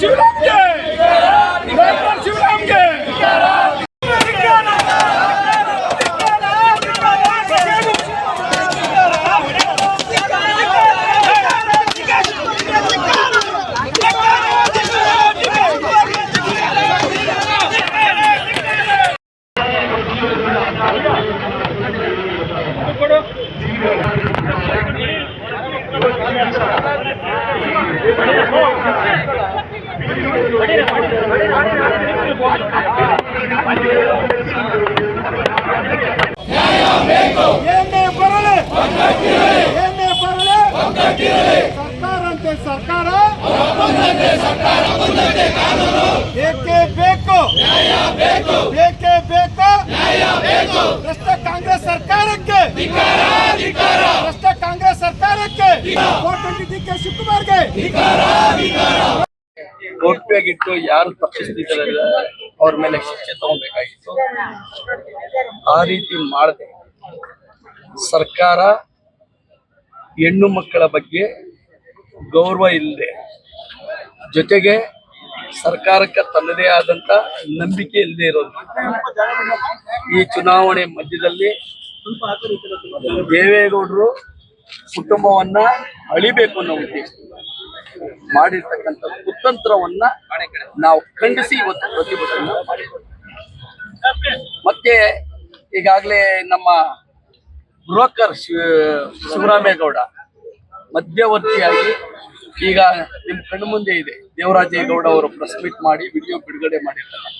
ಶಿವರಾಮ್ಗೆ doctor ಶಿವರಾಮ್ಗೆ Thank you. ಅಂತೆ ಸರ್ಕಾರ ಬೇಕೇ. ಬೇಕು ಬೇಕೇ ಕಾಂಗ್ರೆಸ್ ಸರ್ಕಾರಕ್ಕೆ ಕಾಂಗ್ರೆಸ್ ಸರ್ಕಾರಕ್ಕೆ ಡಿ ಕೆ ಶಿವಕುಮಾರ್ಗೆ ಗೌಪ್ಯಗಿಟ್ಟು ಯಾರು ತಪ್ಪಿಸ್ತಿದ್ದಾರಲ್ಲ, ಅವ್ರ ಮೇಲೆ ಶಿಕ್ಷೆ ತಗೊಬೇಕಾಗಿತ್ತು ಆ ರೀತಿ ಮಾಡದೆ. ಸರ್ಕಾರ ಹೆಣ್ಣು ಮಕ್ಕಳ ಬಗ್ಗೆ ಗೌರವ ಇಲ್ಲದೆ, ಜೊತೆಗೆ ಸರ್ಕಾರಕ್ಕೆ ತನ್ನದೇ ಆದಂತ ನಂಬಿಕೆ ಇಲ್ಲದೆ ಇರೋದು. ಈ ಚುನಾವಣೆ ಮಧ್ಯದಲ್ಲಿ ದೇವೇಗೌಡರು ಕುಟುಂಬವನ್ನ ಅಳಿಬೇಕು ಅನ್ನೋ ಉದ್ದೇಶದಿಂದ ಮಾಡಿರ್ತಕ್ಕಂಥ ಕುತಂತ್ರವನ್ನ ನಾವು ಖಂಡಿಸಿ ಇವತ್ತು ಪ್ರತಿಭಟನೆ ಮತ್ತೆ ಈಗಾಗಲೇ ನಮ್ಮ ಬ್ರೋಕರ್ ಶಿವ ಶಿವರಾಮೇಗೌಡ ಮಧ್ಯವರ್ತಿಯಾಗಿ ಈಗ ನಿಮ್ ಕಣ್ಣು ಮುಂದೆ ಇದೆ. ದೇವರಾಜೇಗೌಡ ಅವರು ಪ್ರೆಸ್ ಮೀಟ್ ಮಾಡಿ ವಿಡಿಯೋ ಬಿಡುಗಡೆ ಮಾಡಿರ್ತಾರೆ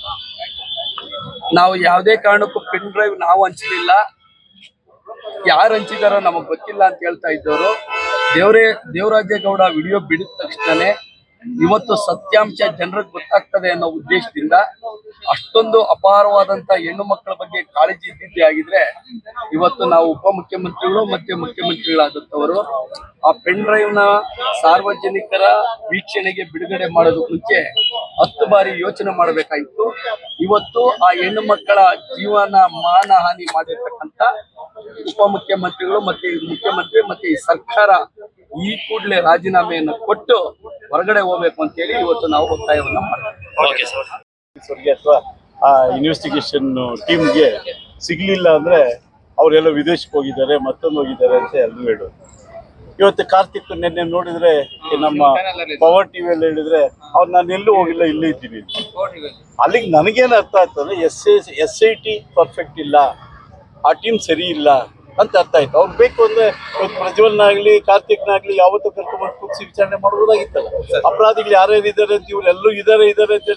ನಾವು ಯಾವುದೇ ಕಾರಣಕ್ಕೂ ಪೆನ್ ಡ್ರೈವ್ ನಾವು ಹಂಚಲಿಲ್ಲ. ಯಾರು ಹಂಚಿದಾರೋ ನಮಗ್ ಗೊತ್ತಿಲ್ಲ ಅಂತ ಹೇಳ್ತಾ ಇದ್ದವರು. ದೇವರೇ ದೇವರಾಜೇಗೌಡ ವಿಡಿಯೋ ಬಿಡಿದ ತಕ್ಷಣನೇ ಇವತ್ತು ಸತ್ಯಾಂಶ ಜನರಿಗೆ ಗೊತ್ತಾಗ್ತದೆ ಅನ್ನೋ ಉದ್ದೇಶದಿಂದ ಅಷ್ಟೊಂದು ಅಪಾರವಾದಂತ ಹೆಣ್ಣು ಮಕ್ಕಳ ಬಗ್ಗೆ ಕಾಳಜಿ ಇದ್ದಿದ್ದೇ ಆಗಿದ್ರೆ ಇವತ್ತು ನಾವು ಉಪಮುಖ್ಯಮಂತ್ರಿಗಳು ಮತ್ತೆ ಮುಖ್ಯಮಂತ್ರಿಗಳಾದಂಥವರು ಆ ಪೆನ್ ಡ್ರೈವ್ನ ಸಾರ್ವಜನಿಕರ ವೀಕ್ಷಣೆಗೆ ಬಿಡುಗಡೆ ಮಾಡೋದು ಮುಂಚೆ ಹತ್ತು ಬಾರಿ ಯೋಚನೆ ಮಾಡಬೇಕಾಯಿತು ಇವತ್ತು ಆ ಹೆಣ್ಣು ಮಕ್ಕಳ ಜೀವನ ಮಾನ ಹಾನಿ ಮಾಡಿರ್ತಕ್ಕಂಥ ಉಪಮುಖ್ಯಮಂತ್ರಿಗಳು ಮತ್ತೆ ಈ ಮುಖ್ಯಮಂತ್ರಿ ಮತ್ತೆ ಈ ಸರ್ಕಾರ ಈ ಕೂಡಲೇ ರಾಜೀನಾಮೆಯನ್ನು ಕೊಟ್ಟು ಹೊರಗಡೆ ಹೋಗ್ಬೇಕು ಅಂತ ಹೇಳಿ ಇವತ್ತು ನಾವು ಒತ್ತಾಯವನ್ನು ಮಾಡ್ತೀವಿ. ಅಥವಾ ಆ ಇನ್ವೆಸ್ಟಿಗೇಷನ್ ಟೀಮ್ಗೆ ಸಿಗ್ಲಿಲ್ಲ ಅಂದ್ರೆ ಅವರೆಲ್ಲ ವಿದೇಶಕ್ಕೆ ಹೋಗಿದ್ದಾರೆ ಮತ್ತೊಂದು ಹೋಗಿದ್ದಾರೆ ಅಂತ ಎಲ್ಲರೂ ಹೇಳೋದು. ಇವತ್ತು ಕಾರ್ತಿಕ್ ನಿನ್ನೆ ನೋಡಿದ್ರೆ ನಮ್ಮ ಪವರ್ ಟಿವಿಯಲ್ಲಿ ಹೇಳಿದ್ರೆ ಅವ್ರು ನಾನು ಎಲ್ಲೂ ಹೋಗಿಲ್ಲ ಇಲ್ಲೇ ಇದ್ದೀನಿ. ಅಲ್ಲಿಗೆ ನನಗೇನು ಅರ್ಥ ಆಗ್ತದೆ S S I T perfect ಇಲ್ಲ. ಆ ಟೀಮ್ ಸರಿ ಇಲ್ಲ ಅಂತ ಅರ್ಥ ಆಯ್ತು. ಅವ್ರು ಬೇಕು ಅಂದ್ರೆ ಪ್ರಜ್ವಲ್ನಾಗ್ಲಿ ಕಾರ್ತಿಕ್ನಾಗ್ಲಿ ಯಾವತ್ತೂ ಕರ್ಕೊಂಡ್ಬಂದು ಕೂಗಿಸಿ ವಿಚಾರಣೆ ಮಾಡ್ಬೋದಾಗಿತ್ತಲ್ಲ. ಅಪರಾಧಿಗಳು ಯಾರ್ಯಾರು ಇದ್ದಾರೆ ಅಂತ ಇವ್ರು ಎಲ್ಲರೂ ಇದ್ದಾರೆ ಇದಾರೆ ಅಂತ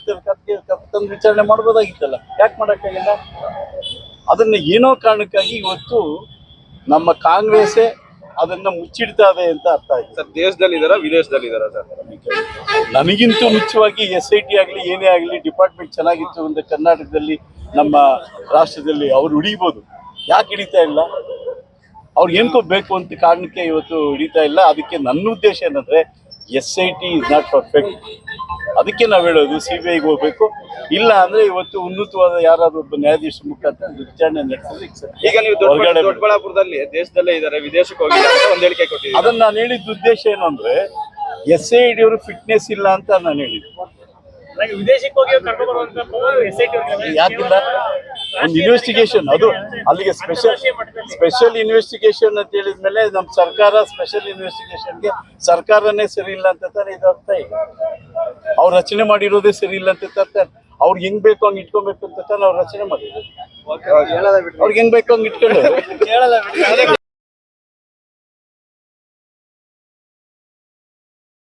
ಹೇಳ್ತಾರೆ ತಂದು ವಿಚಾರಣೆ ಮಾಡ್ಬೋದಾಗಿತ್ತಲ್ಲ. ಯಾಕೆ ಮಾಡೋಕ್ಕಾಗಿಲ್ಲ? ಅದನ್ನ ಏನೋ ಕಾರಣಕ್ಕಾಗಿ ಇವತ್ತು ನಮ್ಮ ಕಾಂಗ್ರೆಸ್ಸೇ ಅದನ್ನ ಮುಚ್ಚಿಡ್ತಾವೆ ಇದೆ ಅಂತ ಅರ್ಥ ಆಯ್ತು. ಸರ್ ದೇಶದಲ್ಲಿ ಇದಾರ ವಿದೇಶದಲ್ಲಿ ಇದಾರ ಸರ್? ನನಗಿಂತೂ ಮುಖ್ಯವಾಗಿ ಎಸ್ ಐ ಟಿ ಆಗಲಿ ಏನೇ ಆಗಲಿ ಡಿಪಾರ್ಟ್ಮೆಂಟ್ ಚೆನ್ನಾಗಿತ್ತು ಅಂತ ಕರ್ನಾಟಕದಲ್ಲಿ ನಮ್ಮ ರಾಷ್ಟ್ರದಲ್ಲಿ ಅವ್ರು ಹಿಡಿಬೋದು ಯಾಕೆ ಹಿಡಿತಾ ಇಲ್ಲ? ಅವ್ರು ಏನ್ಕೋ ಬೇಕು ಅಂತ ಕಾರಣಕ್ಕೆ ಇವತ್ತು ಹಿಡಿತಾ ಇಲ್ಲ. ಅದಕ್ಕೆ ನನ್ನ ಉದ್ದೇಶ ಏನಂದ್ರೆ S I T is not perfect ಅದಕ್ಕೆ ನಾವು ಹೇಳೋದು ಸಿ ಬಿ ಐಗೆ ಹೋಗ್ಬೇಕು. ಇಲ್ಲ ಅಂದ್ರೆ ಇವತ್ತು ಉನ್ನತವಾದ ಯಾರಾದ್ರೂ ಒಬ್ಬ ನ್ಯಾಯಾಧೀಶ ಮುಖಾಂತರ ವಿಚಾರಣೆ ನಡೆಸಿದ ಈಗ ನೀವು ದೊಡ್ಡಬಳ್ಳಾಪುರದಲ್ಲಿ ದೇಶದಲ್ಲೇ ಇದ್ದಾರೆ ವಿದೇಶಕ್ಕೆ ಹೋಗಿದ್ದಾರೆ ಅಂತ ಒಂದ್ ಹೇಳಿಕೆ ಕೊಟ್ಟಿದ್ದೀವಿ ಅದನ್ನ ನಾನು ಹೇಳಿದ ಉದ್ದೇಶ ಏನು ಅಂದ್ರೆ ಎಸ್ ಐ ಡಿ ಅವರು ಫಿಟ್ನೆಸ್ ಇಲ್ಲ ಅಂತ ನಾನು ಹೇಳಿದ್ದೆ. ವಿದೇಶಕ್ಕೆ ಹೋಗಿ ಕರ್ಕೊಂಡು ಬರುವಂತ ಎಸ್ ಐ ಟಿ ಯಾಕಿಲ್ಲ? ಒಂದು ಇನ್ವೆಸ್ಟಿಗೇಷನ್ ಅದು ಅಲ್ಲಿಗೆ ಸ್ಪೆಷಲ್ ಸ್ಪೆಷಲ್ ಇನ್ವೆಸ್ಟಿಗೇಷನ್ ಅಂತ ಹೇಳಿದ ಮೇಲೆ ನಮ್ಮ ಸರ್ಕಾರ ಸ್ಪೆಷಲ್ ಇನ್ವೆಸ್ಟಿಗೇಷನ್ಗೆ ಸರ್ಕಾರನೇ ಸರಿ ಇಲ್ಲ ಅಂತ ತಾನೇ ಇದು ಅರ್ಥ ಈಗ. ಅವ್ರು ರಚನೆ ಮಾಡಿರೋದೇ ಸರಿ ಇಲ್ಲ ಅಂತ ಅರ್ಥ. ಅವ್ರಿಗೆ ಹೆಂಗ್ ಬೇಕು ಹಂಗ್ ಇಟ್ಕೊಬೇಕು ಅಂತ ತಾನೇ ಅವ್ರು ರಚನೆ ಮಾಡಿದ್ರು ಅವ್ರಿಗೆ ಹೆಂಗ್ ಬೇಕು ಹಂಗ್ ಇಟ್ಕೊಂಡು